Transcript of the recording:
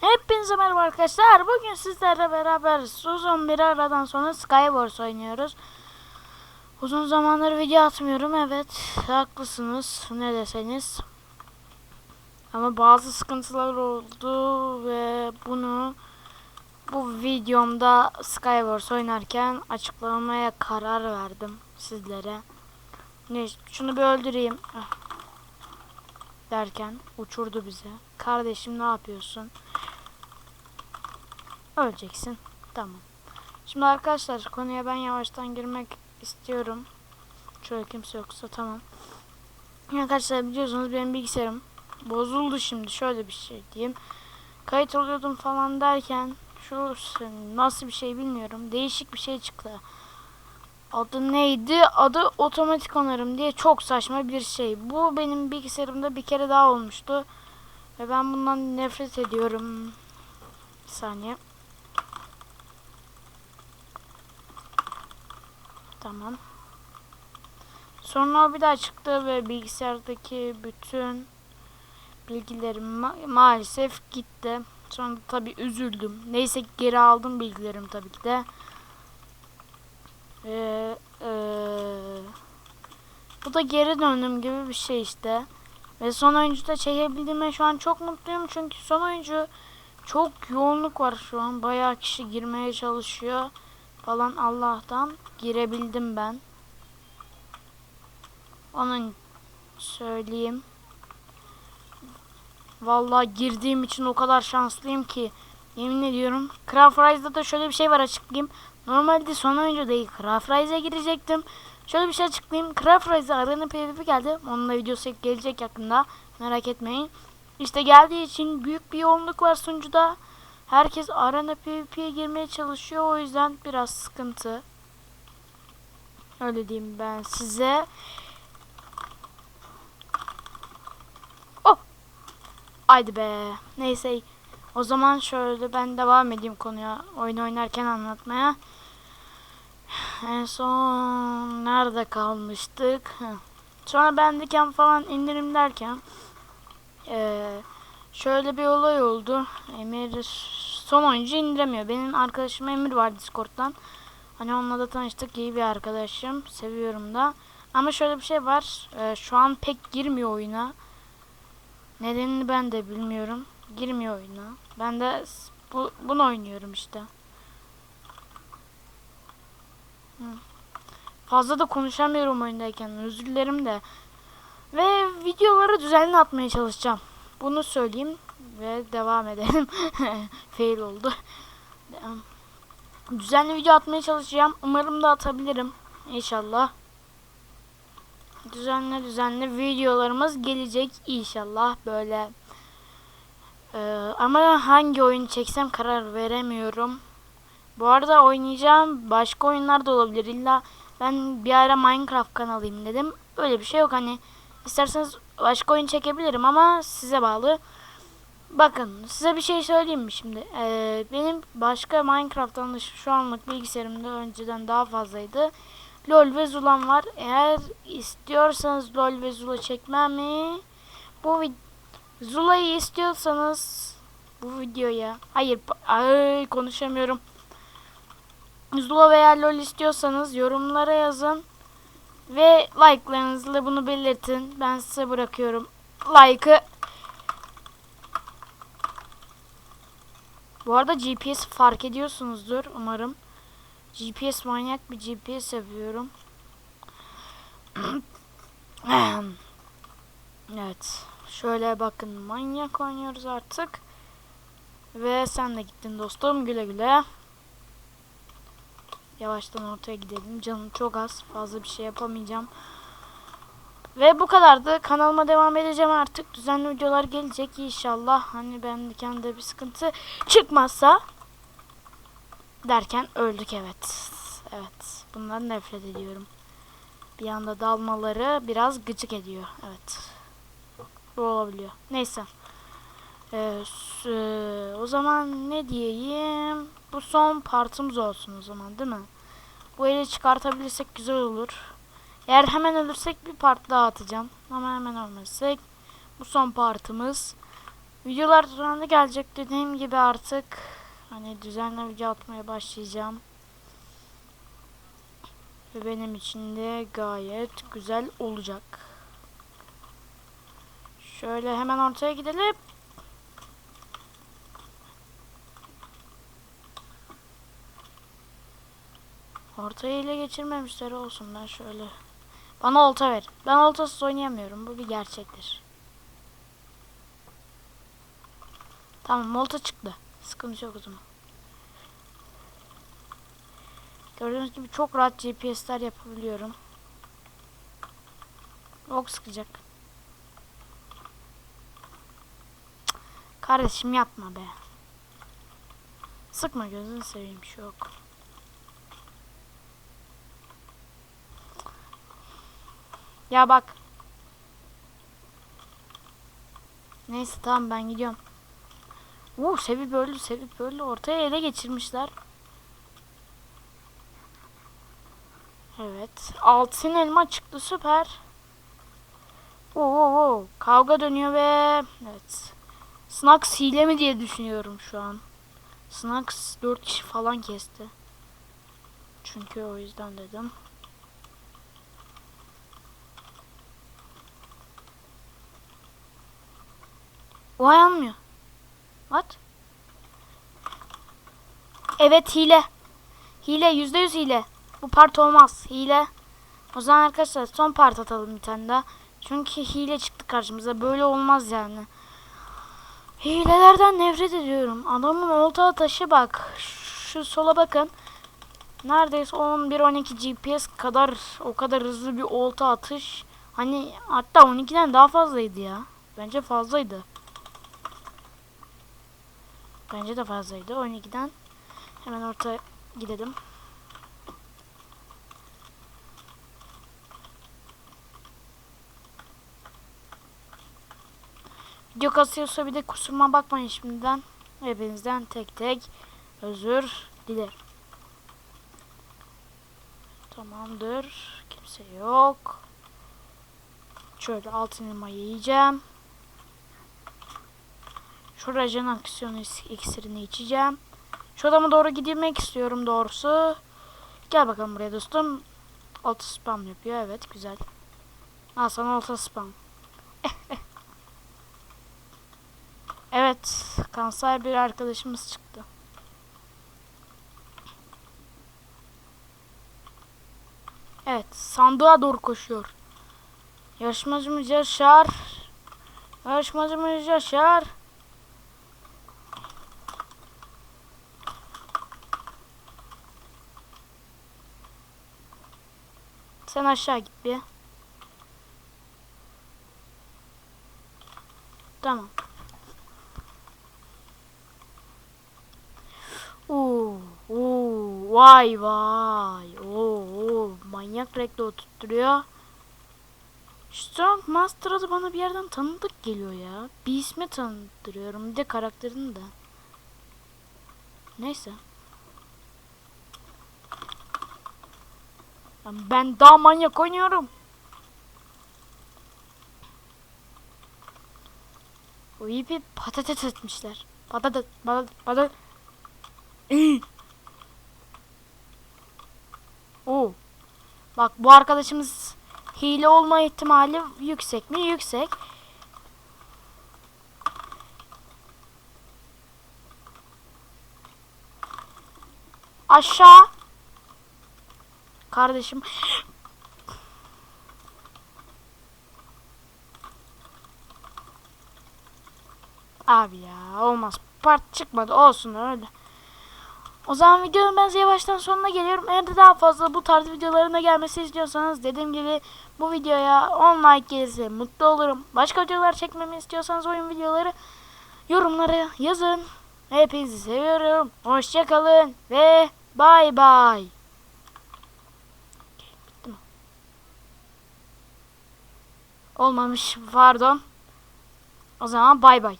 Hepinize merhaba arkadaşlar. Bugün sizlerle beraber uzun bir aradan sonra Skywars oynuyoruz. Uzun zamandır video atmıyorum. Evet, haklısınız. Ne deseniz. Ama bazı sıkıntılar oldu ve bunu bu videomda Skywars oynarken açıklamaya karar verdim sizlere. Ne, şunu bir öldüreyim. Ah. Derken uçurdu bize. Kardeşim ne yapıyorsun? Öleceksin. Tamam. Şimdi arkadaşlar konuya ben yavaştan girmek istiyorum. Şöyle kimse yoksa tamam. Arkadaşlar biliyorsunuz benim bilgisayarım bozuldu şimdi. Şöyle bir şey diyeyim. Kayıt oluyordum falan derken şu nasıl bir şey bilmiyorum. Değişik bir şey çıktı. Adı neydi? Adı otomatik onarım diye çok saçma bir şey. Bu benim bilgisayarımda bir kere daha olmuştu. Ve ben bundan nefret ediyorum. Bir saniye. Tamam. Sonra o bir daha çıktı ve bilgisayardaki bütün bilgilerim ma- maalesef gitti. Sonra da tabii üzüldüm. Neyse geri aldım bilgilerimi tabii ki de. Ee, eee, bu da geri döndüm gibi bir şey işte. Ve son oyuncuda çekebildiğime şu an çok mutluyum. Çünkü son oyuncu çok yoğunluk var şu an. Bayağı kişi girmeye çalışıyor. Falan Allah'tan girebildim ben. Onun söyleyeyim. Vallahi girdiğim için o kadar şanslıyım ki. Yemin ediyorum. Craft da şöyle bir şey var açıklayayım. Normalde son oyuncu değil Craft Rise'e girecektim. Şöyle bir şey açıklayayım. Craft Rise'e arena PvP geldi. Onun da videosu gelecek yakında. Merak etmeyin. İşte geldiği için büyük bir yoğunluk var sunucuda. Herkes arena PvP'ye girmeye çalışıyor. O yüzden biraz sıkıntı. Öyle diyeyim ben size. Oh! Haydi be. Neyse. O zaman şöyle ben devam edeyim konuya. Oyun oynarken anlatmaya. En son nerede kalmıştık? Sonra ben diken falan indirim derken eee, şöyle bir olay oldu. Emir son oyuncu indiremiyor. Benim arkadaşım Emir var Discord'dan. Hani onunla da tanıştık. iyi bir arkadaşım. Seviyorum da. Ama şöyle bir şey var. eee, şu an pek girmiyor oyuna. Nedenini ben de bilmiyorum. Girmiyor oyuna. Ben de bu, bunu oynuyorum işte. Fazla da konuşamıyorum oyundayken. Özür dilerim de. Ve videoları düzenli atmaya çalışacağım. Bunu söyleyeyim ve devam edelim. Fail oldu. Düzenli video atmaya çalışacağım. Umarım da atabilirim. İnşallah. Düzenli düzenli videolarımız gelecek inşallah böyle. Ee, ama hangi oyun çeksem karar veremiyorum. Bu arada oynayacağım başka oyunlar da olabilir. İlla ben bir ara Minecraft kanalıyım dedim. Öyle bir şey yok hani. İsterseniz başka oyun çekebilirim ama size bağlı. Bakın size bir şey söyleyeyim mi şimdi? Ee, benim başka Minecraft'tan şu anlık bilgisayarımda önceden daha fazlaydı. LOL ve Zula'm var. Eğer istiyorsanız LOL ve Zula çekmemi bu Zula'yı istiyorsanız bu videoya hayır ay konuşamıyorum. Zula veya LOL istiyorsanız yorumlara yazın ve like'larınızla bunu belirtin. Ben size bırakıyorum like'ı. Bu arada GPS fark ediyorsunuzdur umarım. GPS manyak bir GPS yapıyorum. evet. Şöyle bakın manyak oynuyoruz artık. Ve sen de gittin dostum güle güle. Yavaştan ortaya gidelim. Canım çok az. Fazla bir şey yapamayacağım. Ve bu kadardı. Kanalıma devam edeceğim artık. Düzenli videolar gelecek inşallah. Hani ben kendi bir sıkıntı çıkmazsa derken öldük evet. Evet. Bundan nefret ediyorum. Bir anda dalmaları biraz gıcık ediyor. Evet. Bu olabiliyor. Neyse. Ee, s- o zaman ne diyeyim? Bu son partımız olsun o zaman değil mi? Bu eli çıkartabilirsek güzel olur. Eğer hemen ölürsek bir part daha atacağım. Ama hemen ölmezsek bu son partımız. Videolar düzenli gelecek dediğim gibi artık hani düzenli video atmaya başlayacağım. Ve benim için de gayet güzel olacak. Şöyle hemen ortaya gidelim. Ortayı ele geçirmemişler olsun ben şöyle. Bana olta ver. Ben oltasız oynayamıyorum. Bu bir gerçektir. Tamam olta çıktı. Sıkıntı yok o zaman. Gördüğünüz gibi çok rahat GPS'ler yapabiliyorum. Ok sıkacak. Kardeşim yapma be. Sıkma gözünü seveyim şu ok. Ya bak. Neyse tamam ben gidiyorum. Uuu Sevi böldü Sevi böldü ortaya ele geçirmişler. Evet. Altın elma çıktı süper. Oo, oo. Kavga dönüyor ve evet. Snax hile mi diye düşünüyorum şu an. Snax 4 kişi falan kesti. Çünkü o yüzden dedim. O almıyor. What? Evet hile. Hile yüzde yüz hile. Bu part olmaz. Hile. O zaman arkadaşlar son part atalım bir tane daha. Çünkü hile çıktı karşımıza. Böyle olmaz yani. Hilelerden nefret ediyorum. Adamın olta taşı bak. Şu sola bakın. Neredeyse 11-12 GPS kadar o kadar hızlı bir olta atış. Hani hatta 12'den daha fazlaydı ya. Bence fazlaydı. Bence de fazlaydı. 12'den hemen orta gidelim. Video kasıyorsa bir de kusuruma bakmayın şimdiden. Hepinizden tek tek özür dilerim. Tamamdır. Kimse yok. Şöyle altın elmayı yiyeceğim. Şu rajan aksiyonu iksirini içeceğim. Şu adama doğru gitmek istiyorum doğrusu. Gel bakalım buraya dostum. Altı spam yapıyor. Evet güzel. Al sana altı spam. evet. Kanser bir arkadaşımız çıktı. Evet. Sandığa doğru koşuyor. Yarışmacımız Yaşar. Yarışmacımız Yaşar. Sen aşağı git bir. Tamam. Oo, oo, vay vay. Oo, oo, manyak reklo tutturuyor. Strong Master adı bana bir yerden tanıdık geliyor ya. Bir ismi tanıtırıyorum. Bir de karakterini de. Neyse. Ben daha manyak oynuyorum. O ipi patates etmişler. Patates, patates, patates. Oo. Bak bu arkadaşımız hile olma ihtimali yüksek mi? Yüksek. Aşağı. Kardeşim. Abi ya olmaz. Part çıkmadı olsun öyle. O zaman videonun ben yavaştan sonuna geliyorum. Eğer de daha fazla bu tarz videoların da gelmesi istiyorsanız dediğim gibi bu videoya 10 like gelirse mutlu olurum. Başka videolar çekmemi istiyorsanız oyun videoları yorumlara yazın. Hepinizi seviyorum. Hoşçakalın ve bay bay. Olmamış pardon. O zaman bay bay.